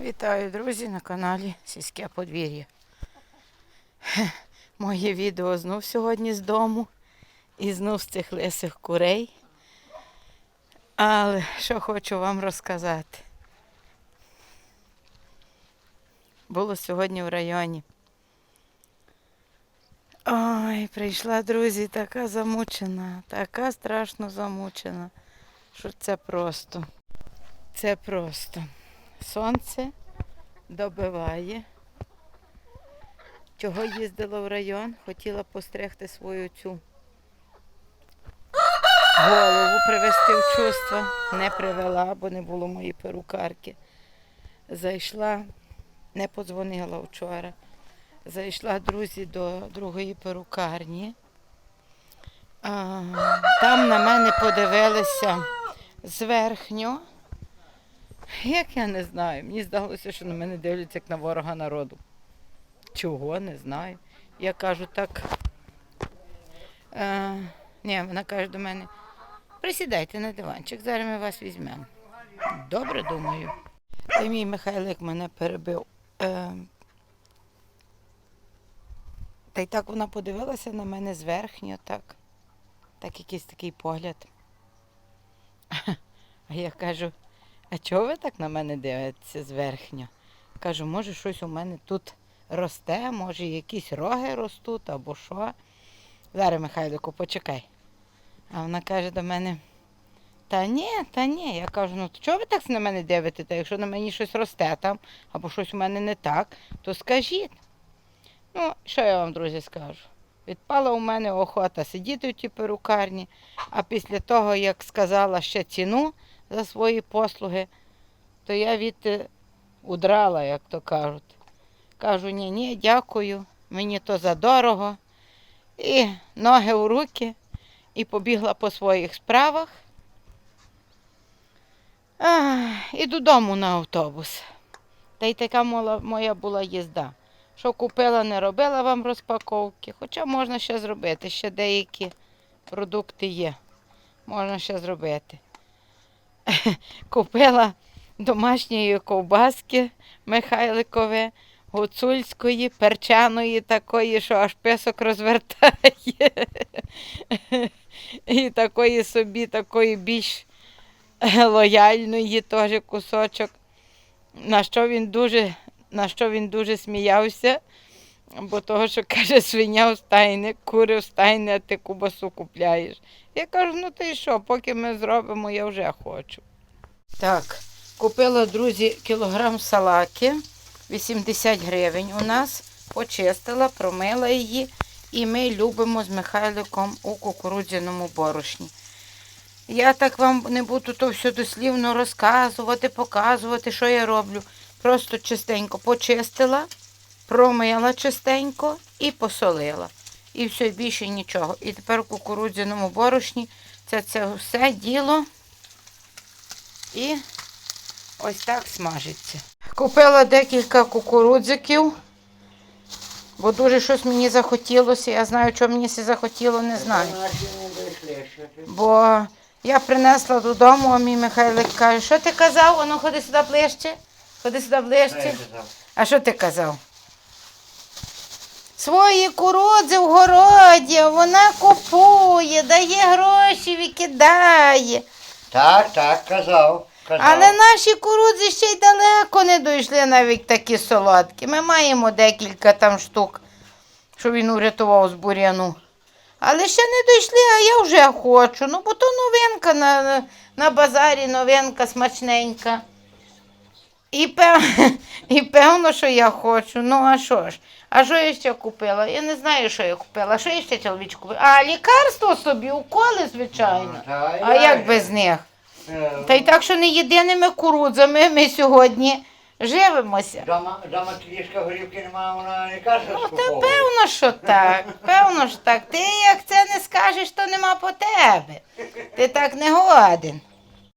Вітаю, друзі, на каналі Сільське подвір'я. Моє відео знов сьогодні з дому і знов з цих лисих курей. Але що хочу вам розказати. Було сьогодні в районі. Ой, прийшла, друзі, така замучена, така страшно замучена, що це просто. Це просто. Сонце добиває. Чого їздила в район, хотіла постригти свою цю голову, привести в чувство. Не привела, бо не було моєї перукарки. Зайшла, не подзвонила вчора. Зайшла, друзі, до другої перукарні. А, там на мене подивилися зверхньо. Як я не знаю. Мені здалося, що на мене дивляться як на ворога народу. Чого, не знаю. Я кажу так. Е, ні, вона каже до мене, присідайте на диванчик, зараз ми вас візьмемо. Добре, думаю. Та мій Михайлик мене перебив. Е, та й так вона подивилася на мене зверхньо, так. Так якийсь такий погляд. А я кажу, а чого ви так на мене дивитеся зверхньо? Кажу, може щось у мене тут росте, може якісь роги ростуть або що. Зараз, Михайлику, почекай. А вона каже до мене, та ні, та ні. Я кажу, ну то чого ви так на мене дивитеся? Якщо на мені щось росте там, або щось у мене не так, то скажіть. Ну, що я вам, друзі, скажу? Відпала у мене охота сидіти в тій перукарні, а після того, як сказала ще ціну за свої послуги, то я від удрала, як то кажуть. Кажу, ні, ні, дякую, мені то задорого. І ноги в руки, і побігла по своїх справах. Ах, і додому на автобус. Та й така моя була їзда. Що купила, не робила вам розпаковки. Хоча можна ще зробити, ще деякі продукти є. Можна ще зробити. Купила домашньої ковбаски Михайликове, гуцульської, перчаної такої, що аж писок розвертає. І такої собі, такої більш лояльної теж кусочок. На що він дуже, на що він дуже сміявся, бо того, що каже, свиня в стайне, кури в стайне, а ти кубасу купляєш. Я кажу, ну ти що, поки ми зробимо, я вже хочу. Так, купила, друзі, кілограм салаки, 80 гривень у нас, почистила, промила її, і ми любимо з Михайликом у кукурудзяному борошні. Я так вам не буду то все дослівно розказувати, показувати, що я роблю. Просто чистенько почистила, промила чистенько і посолила. І все, більше нічого. І тепер у кукурудзяному борошні це, це все діло і ось так смажиться. Купила декілька кукурудзиків, бо дуже щось мені захотілося. Я знаю, що мені це захотіло, не знаю. Бо я принесла додому, а мій Михайлик каже, що ти казав? Ану, ходи сюди ближче. Ходи сюди ближче. А що ти казав? Свої курудзи в городі, вона купує, дає гроші, викидає. Так, так, казав. казав. Але наші курудзи ще й далеко не дійшли навіть такі солодкі. Ми маємо декілька там штук, що він урятував з буряну. Але ще не дійшли, а я вже хочу. Ну, бо то новинка на, на, на базарі, новинка смачненька. І, пев... і певно, що я хочу. Ну, а що ж? А що я ще купила? Я не знаю, що я купила. Що я ще чоловічку купила? А, лікарство собі, уколи, звичайно. Ну, А як без них? Е, Та й так, що не єдиними курудзами ми сьогодні живемося. Дома, дома трішка горівки немає, вона не каже, Ну, та певно, що так. Певно, що так. Ти як це не скажеш, то нема по тебе. Ти так не годен.